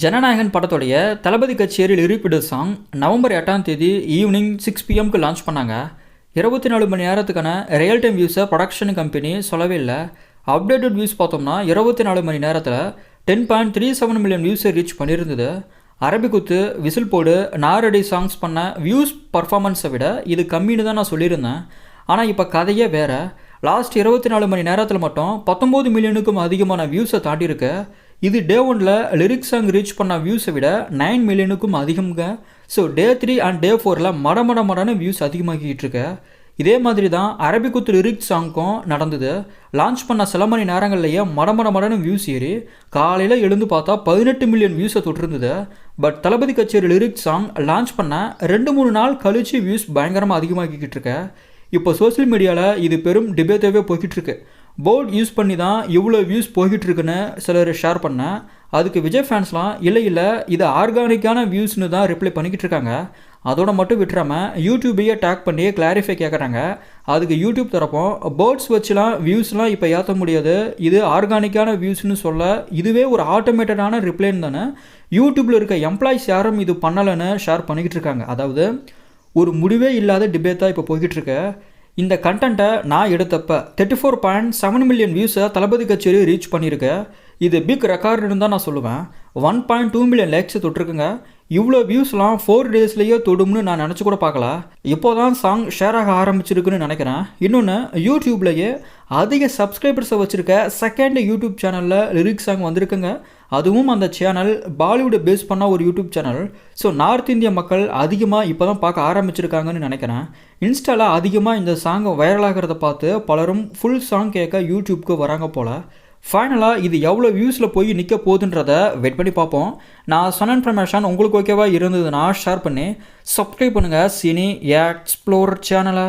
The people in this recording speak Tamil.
ஜனநாயகன் படத்துடைய தளபதி கச்சேரியில் இருப்பிடு சாங் நவம்பர் எட்டாம் தேதி ஈவினிங் சிக்ஸ் பிஎம்க்கு லான்ச் பண்ணாங்க. இருபத்தி நாலு மணி நேரத்துக்கான ரியல் டைம் வியூஸை ப்ரொடக்ஷன் கம்பெனி சொல்லவே இல்லை. அப்டேட்டட் வியூஸ் பார்த்தோம்னா இருபத்தி நாலு மணி நேரத்தில் ten point three seven million வியூஸை reach பண்ணியிருந்தது. அரபிக்குத்து விசில் போடு நாரடி சாங்ஸ் பண்ண வியூஸ் பர்ஃபார்மன்ஸை விட இது கம்மின்னு தான் நான் சொல்லியிருந்தேன். ஆனால் இப்போ கதையே வேறு. லாஸ்ட் இருபத்தி நாலு மணி நேரத்தில் மட்டும் பத்தொம்போது மில்லியனுக்கும் அதிகமான வியூஸை தாண்டியிருக்கு. இது டே ஒனில் லிரிக் சாங் ரீச் பண்ண வியூஸை விட நைன் மில்லியனுக்கும் அதிகம்ங்க. So day three and day ஃபோரில் மட மட மடன்னு வியூஸ் அதிகமாகிக்கிட்டு இருக்கு. இதே மாதிரி தான் அரபிக்குத்து லிரிக் சாங்க்கும் நடந்தது. லான்ச் பண்ண சில மணி நேரங்கள்லேயே மட மட மடன்னு வியூஸ் ஏறி காலையில் எழுந்து பார்த்தா பதினெட்டு மில்லியன் வியூஸை தொட்டிருந்தது. பட் தளபதி கச்சேரி லிரிக் சாங் லான்ச் பண்ண ரெண்டு மூணு நாள் கழித்து வியூஸ் பயங்கரமாக அதிகமாகிக்கிட்டு இருக்கு. இப்போ சோஷியல் மீடியாவில் இது பெரும் டிபேட்டாகவே போய்கிட்டு இருக்கு. போல்ட் யூஸ் பண்ணி தான் இவ்வளோ வியூஸ் போய்கிட்டு இருக்குன்னு சிலர் ஷேர் பண்ணேன் அதுக்கு விஜய் ஃபேன்ஸ்லாம் இல்லை இல்லை இது ஆர்கானிக்கான வியூஸ்னு தான் ரிப்ளை பண்ணிக்கிட்டு இருக்காங்க அதோட மட்டும் விட்டுறாமல் யூடியூபையே டேக் பண்ணி கிளாரிஃபை கேட்குறாங்க அதுக்கு யூடியூப் தரப்போம் பேர்ட்ஸ் வச்சுலாம் வியூஸ்லாம் இப்போ ஏற்ற முடியாது. இது ஆர்கானிக்கான வியூஸ்னு சொல்ல இதுவே ஒரு ஆட்டோமேட்டடான ரிப்ளைன்னு தானே யூடியூப்பில் இருக்க எம்ப்ளாயிஸ் யாரும் இது பண்ணலைன்னு ஷேர் பண்ணிக்கிட்டு இருக்காங்க அதாவது ஒரு முடிவே இல்லாத டிபேட்டாக இப்போ போய்கிட்டு இருக்கு இந்த கண்டென்ட்டை நான் எடுத்தப்ப thirty four point seven million வியூஸை Thalapathy Kacheri reach பண்ணியிருக்கு. இது பிக் ரெக்கார்டுன்னு தான் நான் சொல்லுவேன். ஒன் பாயிண்ட் டூ மில்லியன் லேக்ஸை தொட்டிருக்குங்க. இவ்வளோ வியூஸ்லாம் ஃபோர் டேஸ்லேயே தொடும்னு நான் நினச்சி கூட பார்க்கல. இப்போ தான் சாங் ஷேர் ஆக ஆரம்பிச்சிருக்குன்னு நினைக்கிறேன். இன்னொன்று யூடியூப்லேயே அதிக சப்ஸ்கிரைபர்ஸை வச்சுருக்க செகண்ட் யூடியூப் சேனலில் லிரிக்ஸ் சாங் வந்திருக்குங்க. அதுவும் அந்த சேனல் பாலிவுட்டை பேஸ் பண்ண ஒரு யூடியூப் சேனல் ஸோ நார்த் இந்திய மக்கள் அதிகமாக இப்போ தான் பார்க்க ஆரம்பிச்சிருக்காங்கன்னு நினைக்கிறேன். இன்ஸ்டாவில் அதிகமாக இந்த சாங் வைரலாகிறத பார்த்து பலரும் ஃபுல் சாங் கேட்க யூடியூப்க்கு வராங்க போல். ஃபைனலாக இது எவ்வளோ வியூஸில் போய் நிற்க போகுதுன்றத வெயிட் பண்ணி பார்ப்போம். நான் சொன்ன இன்ஃபர்மேஷன் உங்களுக்கு ஓகேவா இருந்ததுன்னா ஷேர் பண்ணி. சப்ஸ்கிரைப் பண்ணுங்கள் சினி எக்ஸ்ப்ளோர் சேனலை